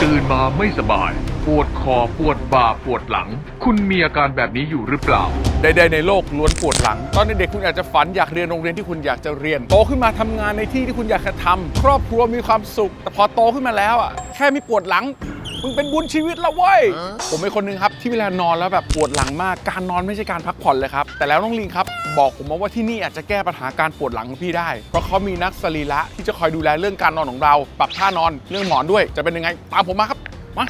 ตื่นมาไม่สบาย ปวดคอปวดบ่าปวดหลัง คุณมีอาการแบบนี้อยู่หรือเปล่า ใดๆในโลกล้วนปวดหลัง ตอนเด็กๆคุณอาจจะฝันอยากเรียนโรงเรียนที่คุณอยากจะเรียน โตขึ้นมาทำงานในที่ที่คุณอยากจะทำครอบครัวมีความสุข แต่พอโตขึ้นมาแล้วอะแค่มีปวดหลัง มึงเป็นบุญชีวิตแล้วเว้ย ผมเป็นคนหนึ่งครับที่เวลานอนแล้วแบบปวดหลังมาก การนอนไม่ใช่การพักผ่อนเลยครับ แต่แล้วน้องลิงครับ บอกผมมาว่าที่นี่อาจจะแก้ปัญหาการปวดหลังของพี่ได้ เพราะเขามีนักสรีระที่จะคอยดูแลเรื่องการนอนของเรา ปรับท่านอน เรื่องหมอนด้วย จะเป็นยังไง ตามผมมาครับ มา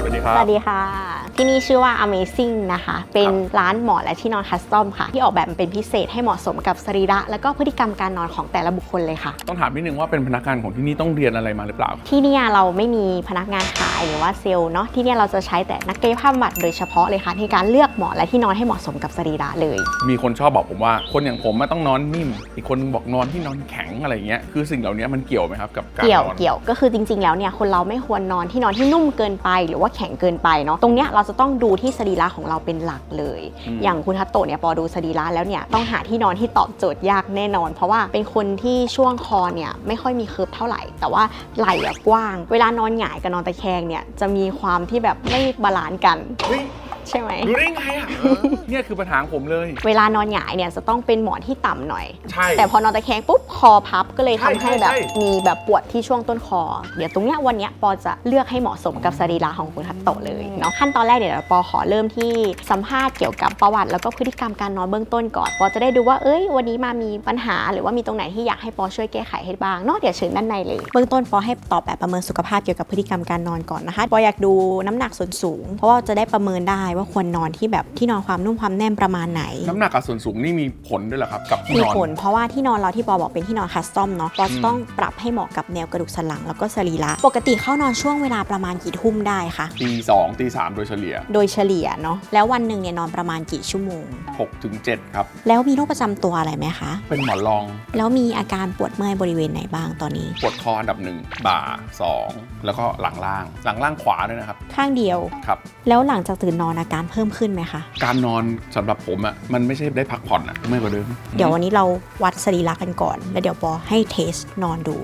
สวัสดีครัสบวัสดีค่ะ ที่นี่ชื่อว่า Amazing นะคะ เป็นร้านหมอนและที่นอนคัสตอมค่ะ ที่ออกแบบมาเป็นพิเศษให้เหมาะสมกับสรีระ และก็พฤติกรรมการนอนของแต่ละบุคคลเลยค่ะ ต้องถามนิดนึงว่าเป็นพนักงานของที่นี่ต้องเรียนอะไรมาหรือเปล่า ที่เนี่ยเราไม่มีพนักงานขายหรือว่าเซลล์เนาะที่เนี่ยเราจะใช้แต่นักกายภาพบำบัดโดยเฉพาะเลยค่ะในการเลือกหมอนและที่นอนให้เหมาะสมกับสรีระเลย มีคนชอบบอกผมว่า คนอย่างผมมันต้องนอนนิ่ม อีกคนนึงบอกนอนที่นอนแข็งอะไรอย่างเงี้ยคือสิ่งเหล่านี้มันเกี่ยวไหมครับกับการเกี่ยวนอนเกี่ยวก็คือจริง ๆ แล้วเนี่ยคนเราไม่ควรนอนที่นอนที่นุ่มเกินไป หรือว่าแข็งเกินไปเนาะตรงเนี้ยเราจะต้องดูที่สรีระของเราเป็นหลักเลยอืมอย่างคุณทัตโตะเนี่ยพอดูสรีระแล้วเนี่ยต้องหาที่นอนที่ตอบโจทย์ยากแน่นอน เพราะว่าเป็นคนที่ช่วงคอเนี่ยไม่ค่อยมีเคิร์ฟเท่าไหร่ แต่ว่าไหล่อะกว้าง เวลานอนหงายกับนอนตะแคงเนี่ยจะมีความที่แบบไม่บาลานซ์กันเฮ้ย ใช่ไหม รู้ได้ไงอะเนี่ยคือปัญหาของผมเลย เวลานอนหงายเนี่ยจะต้องเป็นหมอนที่ต่ำหน่อย ใช่ แต่พอนอนตะแคงปุ๊บคอพับก็เลยทำใช่ให้แบบใช่ มีแบบปวดที่ช่วงต้นคอ เดี๋ยวตรงเนี้ยวันเนี้ยปอจะเลือกให้เหมาะสมกับสรีระของคุณทัตโตะเลยเนาะขั้นตอนแรกเดี๋ยวปอขอเริ่มที่สัมภาษณ์เกี่ยวกับประวัติ แล้วก็พฤติกรรมการนอนเบื้องต้นก่อนปอจะได้ดูว่าเอ้ยวันนี้มามีปัญหา หรือว่ามีตรงไหนที่อยากให้ปอช่วยแก้ไขให้บ้างเนาะเดี๋ยวเชิญด้านในเลยเบื้องต้นปอให้ตอบแบบประเมินสุขภาพเกี่ยวกับพฤติกรรมการนอนก่อนนะคะปออยากดูน้ำหนักส่วนสูง เพราะว่าจะได้ประเมินได้ว่าควรนอนที่แบบที่นอนความนุ่มความแน่นประมาณไหน น้ำหนักกับส่วนสูงนี่มีผลด้วยเหรอครับ กับที่มีนอน ผลเพราะว่าที่นอนเราที่ปอบอกเป็นที่นอนคัสตอมเนาะปอจะต้องปรับให้เหมาะกับแนวกระดูกสันหลังแล้วก็สรีระปกติเข้านอนช่วงเวลาประมาณกี่ทุ่มได้คะตีสองตีสามโดยเฉลี่ยโดยเฉลี่ยเนาะแล้ววันหนึ่งเนี่ยนอนประมาณกี่ชั่วโมง 6ถึง7ครับ แล้วมีโรคประจำตัวอะไรไหมคะ เป็นหมอนรองแล้วมีอาการปวดเมื่อยบริเวณไหนบ้างตอนนี้ ปวดคออันดับหนึ่งบ่า2แล้วก็หลังล่าง หลังล่างขวาด้วยนะครับ ข้างเดียวครับ แล้วหลังจากตื่นนอนอาการเพิ่มขึ้นไหมคะ การนอนสำหรับผมอะมันไม่ใช่ได้พักผ่อนอะไม่กว่าเดิมเดี๋ยววันนี้เราวัดสรีระกันก่อน แล้วเดี๋ยวปอให้เทสนอนดู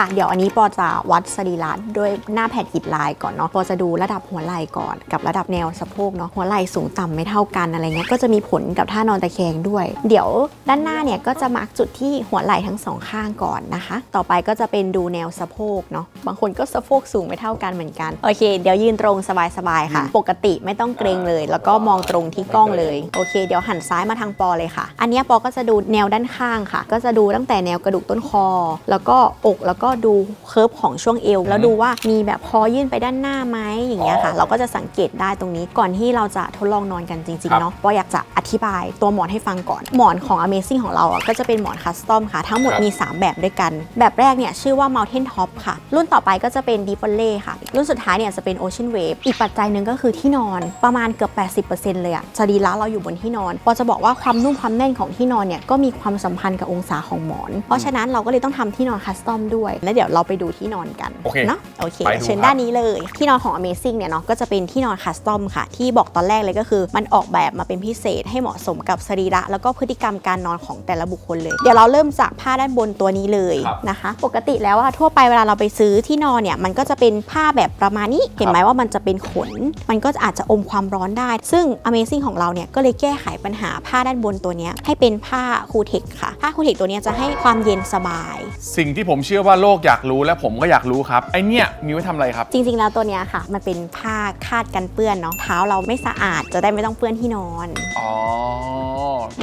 ค่ะ เดี๋ยวอันนี้ปอจะวัดสรีระด้วยหน้าแผ่นอิฐลายก่อนเนาะปอจะดูระดับหัวไหล่ก่อน กับระดับแนวสะโพกเนาะหัวไหล่สูงต่ำไม่เท่ากันอะไรเงี้ยก็จะมีผลกับท่านอนตะแคงด้วย เดี๋ยวด้านหน้าเนี่ยก็จะมาร์กจุดที่หัวไหล่ทั้งสองข้างก่อนนะคะ ต่อไปก็จะเป็นดูแนวสะโพกเนาะบางคนก็สะโพกสูงไม่เท่ากันเหมือนกันโอเค เดี๋ยวยืนตรงสบายๆค่ะ ปกติไม่ต้องเกรงเลย แล้วก็มองตรงที่กล้องเลยโอเค เดี๋ยวหันซ้ายมาทางปอเลยค่ะ อันเนี้ยปอก็จะดูแนวด้านข้างค่ะ ก็จะดูตั้งแต่แนวกระดูกต้นคอ แล้วก็อกแล้วก็ดูเคิร์ฟของช่วงเอวแล้วดูว่ามีแบบคอยื่นไปด้านหน้าไหมอย่างเงี้ยค่ะ เราก็จะสังเกตได้ตรงนี้ก่อนที่เราจะทดลองนอนกันจริงครัๆบเนาะปออยากจะอธิบายตัวหมอนให้ฟังก่อน หมอนของ Amazing ของเราอะก็จะเป็นหมอนคัสตอมค่ะ ทั้งหมดมี 3 แบบด้วยกัน แบบแรกเนี่ยชื่อว่า Mountain Top ค่ะ รุ่นต่อไปก็จะเป็น Deep Valley ค่ะ รุ่นสุดท้ายเนี่ยจะเป็น Ocean Wave อีกปัจจัยหนึ่งก็คือที่นอนประมาณเกือบ 80%เลยอะสรีระเราอยู่บนที่นอนปอจะบอกว่าความนุ่มความแน่นของที่นอนเนี่ยก็มีความสัมพันธ์กับองศาของหมอน เพราะฉะนั้นเราก็เลยต้องทำที่นอนคัสตอมด้วยแล้วเดี๋ยวเราไปดูที่นอนกันโอเคเนาะโอเคไปดูเชิญครับ ด้านนี้เลย ที่นอนของ Amazing เนี่ยเนาะก็จะเป็นที่นอนคัสตอมค่ะ ที่บอกตอนแรกเลยก็คือ มันออกแบบมาเป็นพิเศษให้เหมาะสมกับสรีระแล้วก็พฤติกรรมการนอนของแต่ละบุคคลเลย เดี๋ยวเราเริ่มจากผ้าด้านบนตัวนี้เลยครับนะคะ ปกติแล้วอะทั่วไปเวลาเราไปซื้อที่นอนเนี่ยมันก็จะเป็นผ้าแบบประมาณนี้ เห็นไหมว่ามันจะเป็นขน มันก็อาจจะอมความร้อนได้ ซึ่ง Amazing ของเราเนี่ยก็เลยแก้ไขปัญหาผ้าด้านบนตัวเนี้ยให้เป็นผ้าคูเทคค่ะผ้าคูเทคตัวเนี้ยจะให้ความเย็นสบาย สิ่งที่ผมเชื่อว่าโลกอยากรู้และผมก็อยากรู้ครับ ไอเนี่ยมีไว้ทำอะไรครับ จริงๆ แล้วตัวเนี้ยค่ะ มันเป็นผ้าคาดกันเปื้อนเนาะเท้าเราไม่สะอาดจะได้ไม่ต้องเปื้อนที่นอน อ๋อ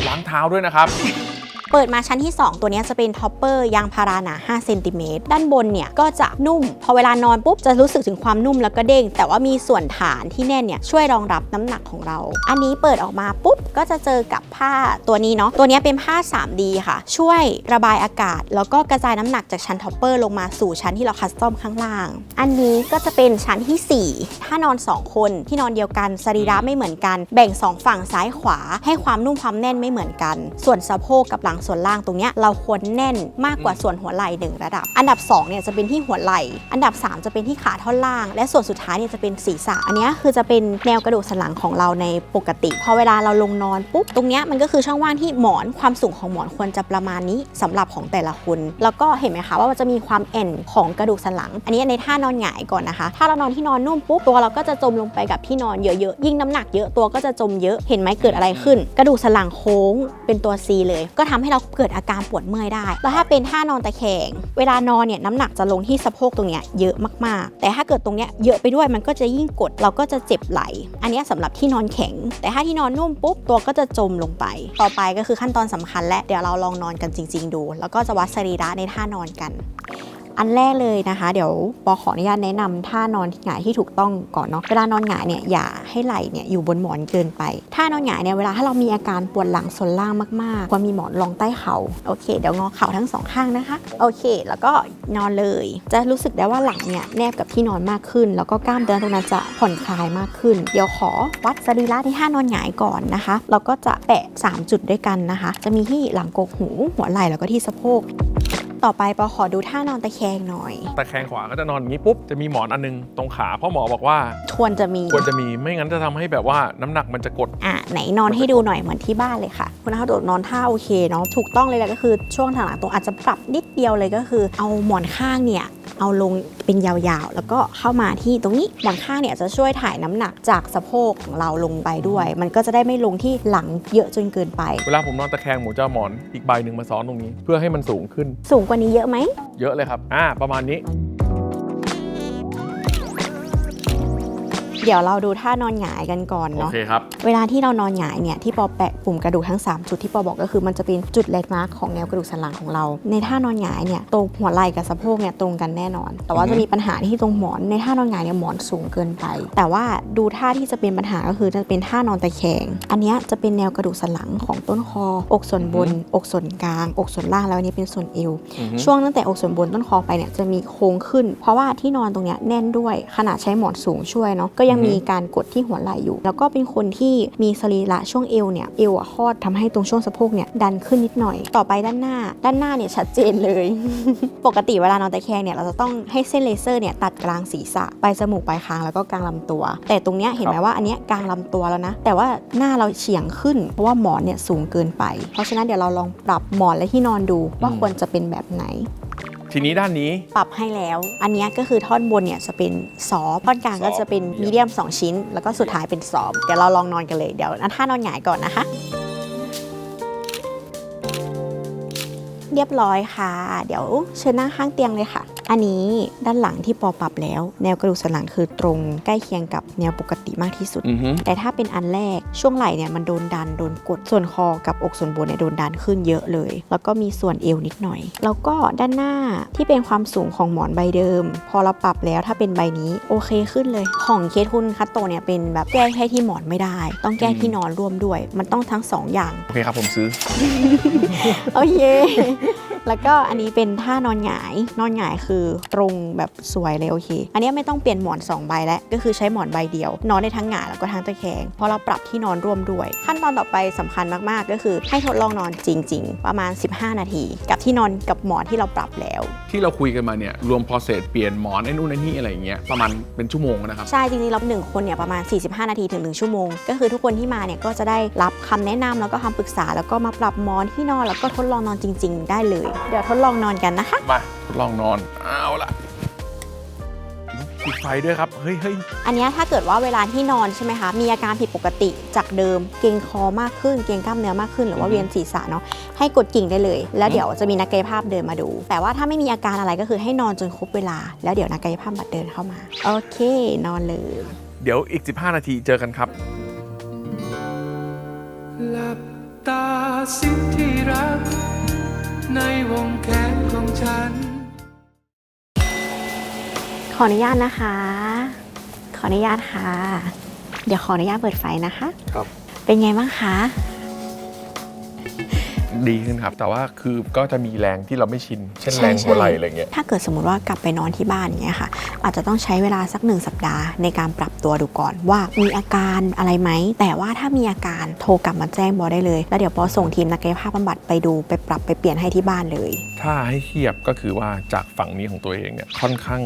ล้างเท้าด้วยนะครับ เปิดมาชั้นที่ 2 ตัวนี้จะเป็นท็อปเปอร์ยางพาราหนา 5 เซนติเมตร ด้านบนเนี่ยก็จะนุ่ม พอเวลานอนปุ๊บจะรู้สึกถึงความนุ่มแล้วก็เด้ง แต่ว่ามีส่วนฐานที่แน่นเนี่ยช่วยรองรับน้ำหนักของเรา อันนี้เปิดออกมาปุ๊บก็จะเจอกับผ้าตัวนี้เนาะ ตัวนี้เป็นผ้า 3D ค่ะ ช่วยระบายอากาศ แล้วก็กระจายน้ำหนักจากชั้นท็อปเปอร์ลงมาสู่ชั้นที่เราคัสตอมข้างล่าง อันนี้ก็จะเป็นชั้นที่ 4 ถ้านอน 2 คนที่นอนเดียวกันสรีระไม่เหมือนกัน แบ่ง 2 ฝั่งซ้ายขวา ให้ความนุ่มความแน่นไม่เหมือนกัน ส่วนสะโพกกับหลังงส่วนล่างตรงเนี้ยเราควรแน่นมากกว่าส่วนหัวไหล่หนึ่งระดับ อันดับ2เนี่ยจะเป็นที่หัวไหล่อันดับ 3 จะเป็นที่ขาท่อนล่าง และส่วนสุดท้ายเนี่ยจะเป็นศีรษะ อันเนี้ยคือจะเป็นแนวกระดูกสันหลังของเราในปกติพอเวลาเราลงนอนปุ๊บตรงเนี้ยมันก็คือช่องว่างที่หมอนความสูงของหมอนควรจะประมาณนี้สำหรับของแต่ละคน แล้วก็เห็นไหมคะว่ามันจะมีความแอนของกระดูกสันหลัง อันนี้ในท่านอนหงายก่อนนะคะ ถ้าเรานอนที่นอนนุ่มปุ๊บตัวเราก็จะจมลงไปกับที่นอนเยอะๆยิ่งน้ำหนักเยอะตัวก็จะจมเยอะเห็นไหมเกิดอะไรขึ้น กระดูกสันหลังโค้งเป็นตัว C เลย ก็ทำให้เราเกิดอาการปวดเมื่อยได้ แล้วถ้าเป็นท่านอนตะแคง เวลานอนเนี่ยน้ำหนักจะลงที่สะโพกตรงเนี้ยเยอะมากๆ แต่ถ้าเกิดตรงเนี้ยเยอะไปด้วยมันก็จะยิ่งกดเราก็จะเจ็บไหล อันนี้ยสำหรับที่นอนแข็ง แต่ถ้าที่นอนนุ่มปุ๊บตัวก็จะจมลงไป ต่อไปก็คือขั้นตอนสำคัญและเดี๋ยวเราลองนอนกันจริง ๆ ดู แล้วก็จะวัดสรีระในท่านอนกัน อันแรกเลยนะคะ เดี๋ยวปอขออนุญาตแนะนำท่านอนหงายที่ถูกต้องก่อนเนาะเวลานอนหงายเนี่ยอย่าให้ไหล่เนี่ยอยู่บนหมอนเกินไปท่านอนหงายเนี่ยเวลาถ้าเรามีอาการปวดหลังส่วนล่างมากๆควรมีหมอนรองใต้เข่าโอเค เดี๋ยวงอเข่าทั้งสองข้างนะคะโอเค แล้วก็นอนเลย จะรู้สึกได้ว่าหลังเนี่ยแนบกับที่นอนมากขึ้น แล้วก็กล้ามเนื้อตรงนั้นจะผ่อนคลายมากขึ้น เดี๋ยวขอวัดสรีระที่ท่านอนหงายก่อนนะคะ เราก็จะแปะ 3 จุดด้วยกันนะคะ จะมีที่หลังกกหูหัวไหล่แล้วก็ที่สะโพก ต่อไปปอขอดูท่านอนตะแคงหน่อย ตะแคงขวาก็จะนอนอย่างนี้ปุ๊บจะมีหมอนอันนึงตรงขาเพราะหมอบอกว่าควรจะมีควรจะมีไม่งั้นจะทำให้แบบว่าน้ำหนักมันจะกด อะไหนนอนให้ดูหน่อยเหมือนที่บ้านเลยค่ะ คุณอาโดดนอนท่าโอเคเนาะถูกต้องเลยแหละก็คือช่วงทางหลังตรงอาจจะปรับนิดเดียวเลยก็คือ เอาหมอนข้างเนี่ย เอาลงเป็นยาวๆ แล้วก็เข้ามาที่ตรงนี้หมอนข้างเนี่ยจะช่วยถ่ายน้ำหนักจากสะโพกของเราลงไปด้วย มันก็จะได้ไม่ลงที่หลังเยอะจนเกินไป เวลาผมนอนตะแคงผมจะเอาหมอนอีกใบหนึ่งมาซ้อนตรงนี้ เพื่อให้มันสูงขึ้น สูงกว่านี้เยอะไหม เยอะเลยครับ อ่า ประมาณนี้ เดี๋ยวเราดูท่านอนหงายกันก่อนโอเนาะ เคครับ เวลาที่เรานอนหงายเนี่ยที่ปอแปะปุ่มกระดูกทั้ง 3 จุดที่ปอบอกก็คือมันจะเป็นจุดแลนด์มาร์คของแนวกระดูกสันหลังของเรา ในท่านอนหงายเนี่ยตรงหัวไหล่กับสะโพกเนี่ยตรงกันแน่นอน แต่ว่าอือฮึ จะมีปัญหาที่ตรงหมอนในท่านอนหงายเนี่ยหมอนสูงเกินไป แต่ว่าดูท่าที่จะเป็นปัญหาก็คือจะเป็นท่านอนตะแคง อันเนี้ยจะเป็นแนวกระดูกสันหลังของต้นคอ อกส่วนบน อกส่วนกลาง อกส่วนล่างแล้วอันนี้เป็นส่วนเอว อือฮึ ช่วงตั้งแต่อกส่วนบนต้นคอไปเนี่ยจะมีโค้งขึ้น เพราะว่าที่นอนตรงเนี้ยแน่นด้วยขนาดใช้หมอนสูงช่วยเนาะก็ยังอือฮึมีการกดที่หัวไหล่อยู่ แล้วก็เป็นคนที่มีสรีระช่วงเอวเนี่ยเอวอะคอดทำให้ตรงช่วงสะโพกเนี่ยดันขึ้นนิดหน่อย ต่อไปด้านหน้า ด้านหน้าเนี่ยชัดเจนเลย ปกติเวลานอนตะแคงเนี่ยเราจะต้องให้เส้นเลเซอร์เนี่ยตัดกลางศีรษะไปจมูกปลายคางแล้วก็กลางลำตัว แต่ตรงเนี้ยเห็นไหมว่าอันเนี้ยกลางลำตัวแล้วนะ แต่ว่าหน้าเราเฉียงขึ้น เพราะว่าหมอนเนี่ยสูงเกินไป เพราะฉะนั้นเดี๋ยวเราลองปรับหมอนและที่นอนดูว่าควรจะเป็นแบบไหน ทีนี้ด้านนี้ ปรับให้แล้ว อันเนี้ยก็คือท่อนบนเนี่ยจะเป็นซอฟต์ท่อนกลางก็จะเป็นมีเดียม 2 ชิ้น แล้วก็สุดท้ายเป็นซอฟต์เดี๋ยวเราลองนอนกันเลย เดี๋ยวท่านอนหงายก่อนนะคะ เรียบร้อยค่ะ เดี๋ยวเชิญนั่งข้างเตียงเลยค่ะ อันนี้ด้านหลังที่ปอปรับแล้ว แนวกระดูกสันหลังคือตรงใกล้เคียงกับแนวปกติมากที่สุด อือฮึแต่ถ้าเป็นอันแรกช่วงไหล่เนี่ยมันโดนดันโดนกดส่วนคอกับอกส่วนบนเนี่ยโดนดันขึ้นเยอะเลย แล้วก็มีส่วนเอวนิดหน่อย แล้วก็ด้านหน้าที่เป็นความสูงของหมอนใบเดิม พอเราปรับแล้วถ้าเป็นใบนี้โอเคขึ้นเลย ของเคสคุณคัตโตเนี่ยเป็นแบบแก้แค่ที่หมอนไม่ได้ ต้องแก้ที่นอนร่วมด้วย มันต้องทั้งสองอย่าง โอเคครับผมซื้อ โอเคแล้วก็อันนี้เป็นท่านอนหงาย นอนหงายคือตรงแบบสวยเลยโอเค อันนี้ไม่ต้องเปลี่ยนหมอน 2 ใบแล้ว ก็คือใช้หมอนใบเดียว นอนได้ทั้งหงายแล้วก็ทั้งตะแคง เพราะเราปรับที่นอนร่วมด้วย ขั้นตอนต่อไปสำคัญมากๆ ก็คือให้ทดลองนอนจริง ๆ ประมาณ 15 นาที กับที่นอนกับหมอนที่เราปรับแล้ว ที่เราคุยกันมาเนี่ยรวม process เปลี่ยนหมอนไอ้นู่นไอ้นี่อะไรอย่างเงี้ยประมาณเป็นชั่วโมงนะครับใช่จริงๆเราหนึ่งคนเนี่ยประมาณ 45 นาทีถึง 1 ชั่วโมง ก็คือทุกคนที่มาเนี่ยก็จะได้รับคำแนะนำแล้วก็คำปรึกษาแล้วก็มาปรับหมอนที่นอนแล้วก็ทดลองนอนจริง ๆ ได้เลย เดี๋ยวทดลองนอนกันนะคะ มาทดลองนอนเอาละปิดไฟด้วยครับเฮ้ยเฮ้ยอันเนี้ยถ้าเกิดว่าเวลาที่นอนใช่ไหมคะ มีอาการผิดปกติจากเดิม เกร็งคอมากขึ้น เกร็งกล้ามเนื้อมากขึ้น หรือว่าอือฮึเวียนศีรษะเนาะ ให้กดกิ่งได้เลย แล้วเดี๋ยวจะมีนักกายภาพเดินมาดู แต่ว่าถ้าไม่มีอาการอะไรก็คือให้นอนจนครบเวลา แล้วเดี๋ยวนักกายภาพบัดเดินเข้ามา โอเค นอนเลย เดี๋ยวอีก 15 นาทีเจอกันครับหลับตาสิที่รัก ในวงแขนของฉัน ขออนุญาตนะคะ ขออนุญาตค่ะ เดี๋ยวขออนุญาตเปิดไฟนะคะ ครับ เป็นไงบ้างคะ ดีขึ้นครับ แต่ว่าคือก็จะมีแรงที่เราไม่ชิน เช่นใช่แรงหัวไหล่ใช่อะไรเงี้ย ถ้าเกิดสมมติว่ากลับไปนอนที่บ้านอย่างเงี้ยค่ะ อาจจะต้องใช้เวลาสักหนึ่งสัปดาห์ในการปรับตัวดูก่อนว่ามีอาการอะไรไหม แต่ว่าถ้ามีอาการโทรกลับมาแจ้งบอได้เลย แล้วเดี๋ยวปอส่งทีมนักกายภาพบำบัดไปดูไปปรับไปเปลี่ยนให้ที่บ้านเลย ถ้าให้เทียบก็คือว่าจากฝั่งนี้ของตัวเองเนี่ยค่อนข้าง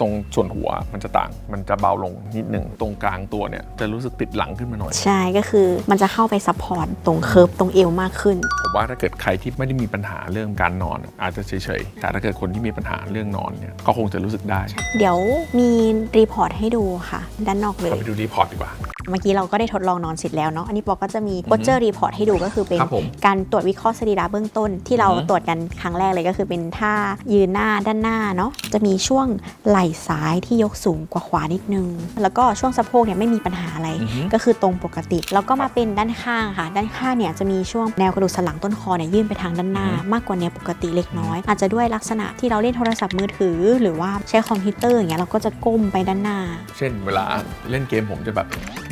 ตรงส่วนหัวมันจะต่าง มันจะเบาลงนิดหนึ่งตรงกลางตัวเนี่ยจะรู้สึกติดหลังขึ้นมาหน่อย ใช่ก็คือมันจะเข้าไปซัพพอร์ตตรงเคิร์ฟตรงเอวมากขึ้น ผมว่าถ้าเกิดใครที่ไม่ได้มีปัญหาเรื่องการนอน อาจจะเฉยๆแต่ถ้าเกิดคนที่มีปัญหาเรื่องนอนเนี่ยก็คงจะรู้สึกได้ เดี๋ยวมีรีพอร์ตให้ดูค่ะ ด้านนอกเลยเราไปดูรีพอร์ตดีกว่า เมื่อกี้เราก็ได้ทดลองนอนเสร็จแล้วเนาะอันนี้ปอก็จะมีโ o เจอร์รีพอร์ตให้ดูก็คือเป็นครับผมการตรวจวิเคราะห์สรีระเบื้องต้น ที่เราอือฮึ ตรวจกันครั้งแรกเลยก็คือเป็นท่ายืนหน้าด้านหน้าเนาะจะมีช่วงไหล่ซ้ายที่ยกสูงกว่าขวานิดนึง แล้วก็ช่วงสะโพกเนี่ยไม่มีปัญหาอะไร อือฮึ ก็คือตรงปกติ แล้วก็มาเป็นด้านข้างค่ะ ด้านข้างเนี่ยจะมีช่วงแนวกระดูกสันหลังต้นคอเนี่ยยื่นไปทางด้านหน้ามากกว่าแนวปกติเล็กน้อย อาจจะด้วยลักษณะที่เราเล่นโทรศัพท์มือถือ หรือว่าใช้คอมพิวเตอร์อย่างเงี้ยเราก็จะก้มไปด้านหน้า เช่นเวลาเล่นเกมผมจะแบบ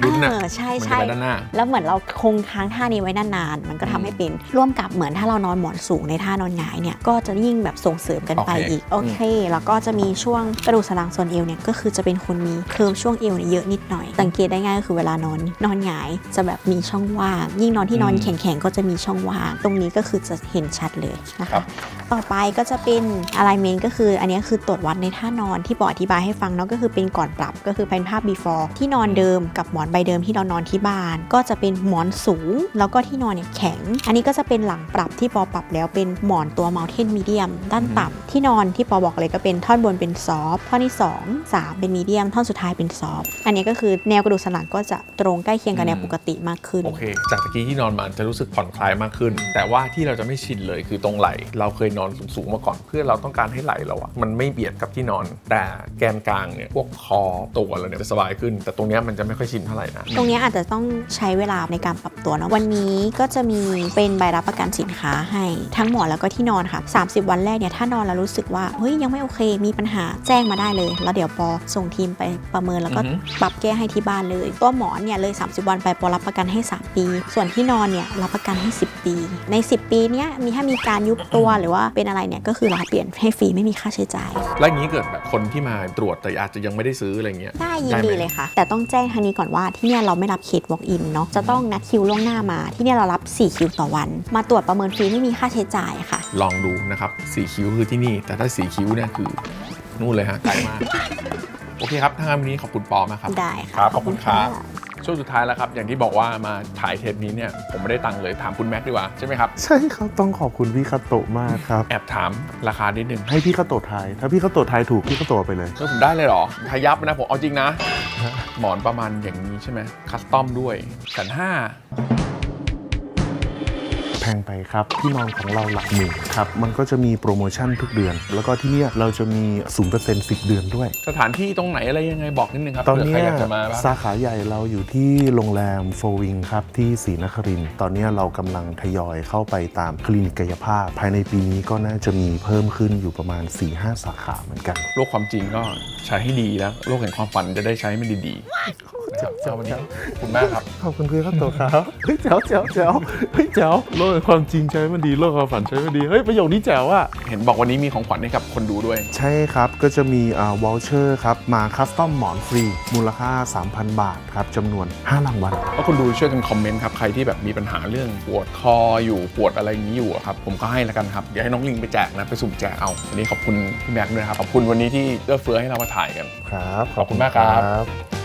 ลุ้นนะเออใช่มันจะใช่ไปด้านหน้าแล้วเหมือนเราคงค้างท่านี้ไว้นานๆมันก็ทำให้เป็นร่วมกับเหมือนถ้าเรานอนหมอนสูงในท่านอนหงายเนี่ยก็จะยิ่งแบบส่งเสริมกันไปโอเคอีกโอเค แล้วก็จะมีช่วงกระดูกสันหลังส่วนเอวเนี่ยก็คือจะเป็นคนมีเคิร์ฟช่วงเอวเนี่ยเยอะนิดหน่อย สังเกตได้ง่ายก็คือเวลานอนนอนหงายจะแบบมีช่องว่าง ยิ่งนอนที่นอนแข็งๆก็จะมีช่องว่าง ตรงนี้ก็คือจะเห็นชัดเลยนะครัคะบต่อไปก็จะเป็น alignment ก็คืออันนี้คือตรวจวัดในท่านอนที่ปออธิบายให้ฟังเนาะก็คือเป็นก่อนปรับก็คือเป็นภาพ before ที่นอนเดิมกับหมอนใบเดิมที่เรานอนที่บ้าน ก็จะเป็นหมอนสูง แล้วก็ที่นอนเนี่ยแข็ง อันนี้ก็จะเป็นหลังปรับที่ปอปรับแล้วเป็นหมอนตัว mountain medium ด้านต่ำที่นอนที่ปอบอกเลยก็เป็นท่อนบนเป็นซอฟท่อนที่ 2 3 เป็นมีเดียมท่อนสุดท้ายเป็นซอฟอันนี้ก็คือแนวกระดูกสันหลังก็จะตรงใกล้เคียงกับแนวปกติมากขึ้นโอเค จากตะกี้ที่นอนมาจะรู้สึกผ่อนคลายมากขึ้น แต่ว่าที่เราจะไม่ชินเลยคือตรงไหล่เราเคยนอนสูงๆมาก่อนเพื่อเราต้องการให้ไหล่เราอะมันไม่เบียดกับที่นอน แต่แกนกลางเนี่ยพวกคอตัวเราเนี่ยจะสบายขึ้น แต่ตรงเนี้ยมันจะไม่ค่อยชินเท่าไหร่นะ ตรงเนี้ยอาจจะต้องใช้เวลาในการปรับตัวเนอะวันนี้ก็จะมีเป็นใบรับประกันสินค้าให้ทั้งหมอนแล้วก็ที่นอนค่ะ 30 วันแรกเนี่ยถ้านอนแล้วรู้สึกว่าเฮ้ยยังไม่โอเคมีปัญหาแจ้งมาได้เลย แล้วเดี๋ยวปอส่งทีมไปประเมินแล้วก็อือฮึปรับแก้ให้ที่บ้านเลย ตัวหมอนเนี่ยเลย 30 วันไปปอรับประกันให้ 3 ปี ส่วนที่นอนเนี่ยรับประกันให้ 10 ปี ใน 10 ปีเนี้ยมีถ้ามีการยุบตัวหรือว่าเป็นอะไรเนี่ยก็คือเราเปลี่ยนให้ฟรีไม่มีค่าใช้จ่าย แล้วอย่างนี้เกิดแบบคนที่มาตรวจแต่อาจจะยังไม่ได้ซื้ออะไรเงี้ยได้ยินได้ไหมดีเลยค่ะ แต่ต้องแจ้งทางนี้ก่อนว่าที่เนี่ยเราไม่รับเคส walk in เนาะจะต้องนัดคิวล่วงหน้ามา ที่เนี่ยเรารับ 4 คิวต่อวัน มาตรวจประเมินฟรีไม่มีค่าใช้จ่ายค่ะ ลองดูนะครับสีคิ้วคือที่นี่ แต่ถ้าสีคิ้วเนี่ยคือนู่นเลยฮะไกลมาก โอเคครับถ้างั้นวันนี้ขอบคุณปอมากครับ ได้คค่ะรับขอบคุณครับะ ช่วงสุดท้ายแล้วครับ อย่างที่บอกว่ามาถ่ายเทปนี้เนี่ยผมไม่ได้ตังค์เลยถามคุณแม็กซ์ดีกว่าใช่ไหมครับใช่ครับต้องขอบคุณพี่คาโตะมากครับ แอบถามราคานิดนึงให้พี่คาโตะทาย ถ้าพี่คาโตะทายถูกพี่คาโตะเอาไปเลยเออผมได้เลยเหรอทายับนะผมเอาจริงนะ หมอนประมาณอย่างนี้ใช่ไหมคัสตอมด้วยแสนห้าแพงไปครับที่นอนของเราหลักหมื่นครับมันก็จะมีโปรโมชั่นทุกเดือน แล้วก็ที่เนี่ยเราจะมี0% 10 เดือนด้วย สถานที่ตรงไหนอะไรยังไงบอกนิดนึงครับตอนเผื่อเนี้ใครยอยากจะมาบ้างสาขาใหญ่เราอยู่ที่โรงแรมโฟวิงครับที่ศรีนครินทร์ตอนเนี้ยเรากำลังทยอยเข้าไปตามคลินิกกายภาพ ภายในปีนี้ก็น่าจะมีเพิ่มขึ้นอยู่ประมาณ 4-5 สาขาเหมือนกัน โลกความจริงก็ใช้ให้ดีแล้ว โลกแห่งความฝันจะได้ใช้ให้มันดีๆนะ ครับสำหรับวันนี้ขอบคุณมากครับ ขอบคุณพี่คาโตะครับเฮ้ยแจ๋วแจ๋วแจ๋วเฮ้ยแจ๋วโลกแห่งความจริงใช้มันดีโลกความฝันใช้มันดีเฮ้ยประโยคนี้แจ๋วอะเห็นบอกวันนี้มีของขวัญให้กับคนดูด้วย ใช่ครับก็จะมีอ่าวอลเชอร์ครับมาคัสตอมหมอนฟรี มูลค่า 3,000 บาทครับจำนวน5รางวัล ก็คนดูช่วยกันคอมเมนต์ครับใครที่แบบมีปัญหาเรื่องปวดคออยู่ปวดอะไรอย่างนี้อยู่อะครับผมก็ให้แล้วกันครับเดี๋ยวให้น้องลิงไปแจกนะไปสุ่มแจกเอาวันนี้ขอบคุณพี่แม็กซ์ด้วยนะครับขอบคุณวันนี้ที่เอื้อเฟื้อให้เรามาถ่ายกัน ครับขอบคุณมากครับ